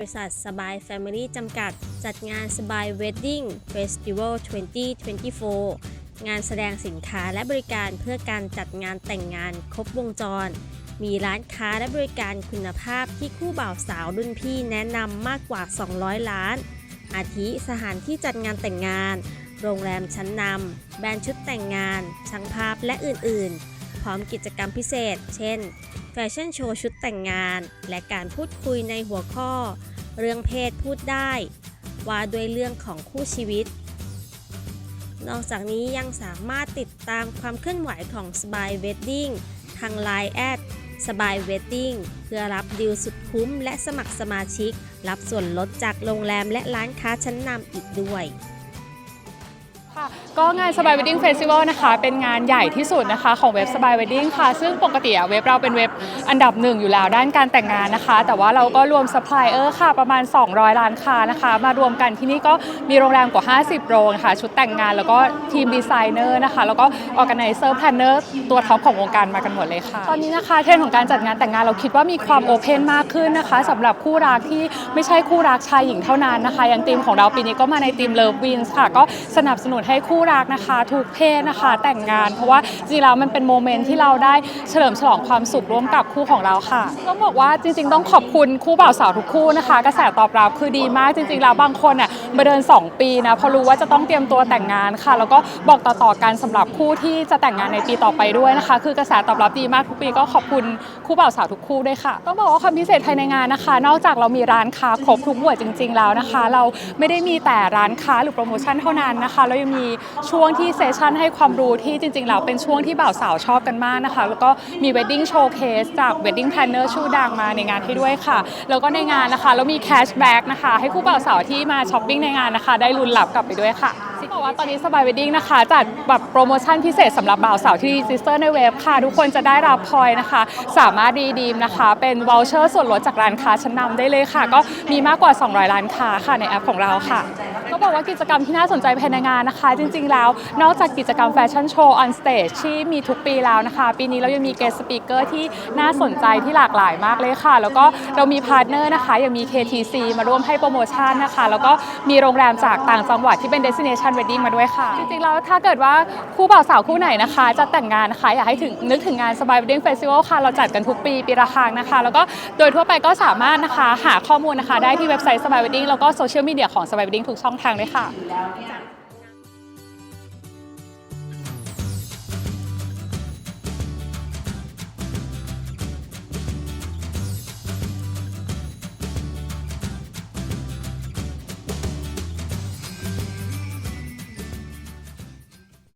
บริษัทสบายแฟมิลี่จำกัด จัดงานสบายเวดดิ้งเฟสติวัล2024 งานแสดงสินค้าและบริการเพื่อการจัดงานแต่งงานครบวงจร มีร้านค้าและบริการคุณภาพที่คู่บ่าวสาวรุ่นพี่แนะนำมากกว่า 200 ล้าน อาทิสถานที่จัดงานแต่งงาน โรงแรมชั้นนำแบรนด์ชุดแต่งงานช่างภาพและอื่น ๆ พร้อมกิจกรรมพิเศษ เช่นแฟชั่นโชว์ชุดแต่งงาน และการพูดคุยในหัวข้อ เรื่องเพศพูดได้ ว่าด้วยเรื่องของคู่ชีวิต นอกจากนี้ยังสามารถติดตามความเคลื่อนไหวของ s b y Wedding ทาง Line แอดสบายเวทติ้งเพื่อรับดีลสุดคุ้มและสมัครสมาชิก รับส่วนลดจากโรงแรมและร้านค้าชั้นนำอีกด้วย ก็งานสบาย Wedding Festival นะคะเป็นงานใหญ่ที่สุดนะคะของเว็บสบาย Wedding ค่ะ ซึ่งปกติเว็บเราเป็นเว็บอันดับหนึ่งอยู่แล้วด้านการแต่งงานนะคะ แต่ว่าเราก็รวมซัพพลายเออร์ค่ะประมาณ 200 ล้านค้านะคะ มารวมกันที่นี่ก็มีโรงแรมกว่า 50 โรงค่ะ ชุดแต่งงานแล้วก็ทีมดีไซเนอร์นะคะ แล้วก็ออ g a แ i เซอร์แพลนเนอร์ตัวท็อปของวงการมากันหมดเลยค่ะ ตอนนี้นะคะเทรนด์ของการจัดงานแต่งงานเราคิดว่ามีความโอเพนมากขึ้นนะคะสำหรับคู่รักที่ไม่ใช่คู่รักชายหญิงเท่านั้นนะคะอย่างทีมของเราปีนี้ก็มาในทีมเลิฟวินส์ค่ะก็สนับสนุนให้คู่รักนะคะ ทุกเพศนะคะ แต่งงาน เพราะว่าจริงๆแล้วมันเป็นโมเมนต์ที่เราได้เฉลิมฉลองความสุขร่วมกับคู่ของเราค่ะต้องบอกว่าจริง ๆ ต้องขอบคุณคู่บ่าวสาวทุกคู่นะคะ กระแสตอบรับคือดีมากจริงๆแล้วบางคนเนี่ยมาเดิน 2 ปีนะพราะรู้ว่าจะต้องเตรียมตัวแต่งงานค่ะ แล้วก็บอกต่อๆกันสำหรับคู่ที่จะแต่งงานในปีต่อไปด้วยนะคะ คือกระแสตอบรับดีมากทุกปีก็ขอบคุณคู่บ่าวสาวทุกคู่ด้วยค่ะต้องบอกว่าความพิเศษภายในงานนะคะ นอกจากเรามีร้านค้าครบทุกหมวดจริง ๆ แล้วนะคะ เราไม่ได้มีแต่ร้านค้าหรือโปรโมชั่นเท่านั้นนะคะเรายังมีช่วงที่เซสชันให้ความรู้ที่จริงๆแล้วเป็นช่วงที่บ่าวสาวชอบกันมากนะคะ แล้วก็มี wedding showcase จาก wedding planner ชื่อดังมาในงานให้ด้วยค่ะ แล้วก็ในงานนะคะเรามี cashback นะคะ ให้คู่บ่าวสาวที่มาช้อปปิ้งในงานนะคะ ได้ลุ้นรับกลับไปด้วยค่ะบอกว่าตอนนี้สบาย wedding นะคะจัดแบบโปรโมชั่นพิเศษสำหรับบ่าวสาวที่ซิสเตอร์ในเว็บค่ะ ทุกคนจะได้รับพอยนะคะ สามารถรีดีมนะคะ เป็น voucher ส่วนลดจากร้านค้าชั้นนำได้เลยค่ะ ก็มีมากกว่า 200 ร้านค้าค่ะในแอปของเราค่ะ ก็บอกว่ากิจกรรมที่น่าสนใจภายในงานนะคะ จริงๆแล้ว นอกจากกิจกรรมแฟชั่นโชว์ออนสเตจที่มีทุกปีแล้วนะคะ ปีนี้เรายังมีเกสต์สปีกเกอร์ที่น่าสนใจที่หลากหลายมากเลยค่ะ แล้วก็เรามีพาร์ทเนอร์นะคะยังมี KTC มาร่วมให้โปรโมชั่นนะคะ แล้วก็มีโรงแรมจากต่างจังหวัดที่เป็น destination wedding มาด้วยค่ะ จริงๆแล้วถ้าเกิดว่าคู่บ่าวสาวคู่ไหนนะคะ จะแต่งงานนะคะอยากให้ถึงนึกถึงงานสบาย wedding festival ค่ะเราจัดกันทุกปีปีละครั้งนะคะ แล้วก็โดยทั่วไปก็สามารถนะคะหาข้อมูลนะคะได้ที่เว็บไซต์สบาย wedding แล้วก็โซเชียลมีเดียของสบาย wedding ทุกช่องทางด้วยค่ะ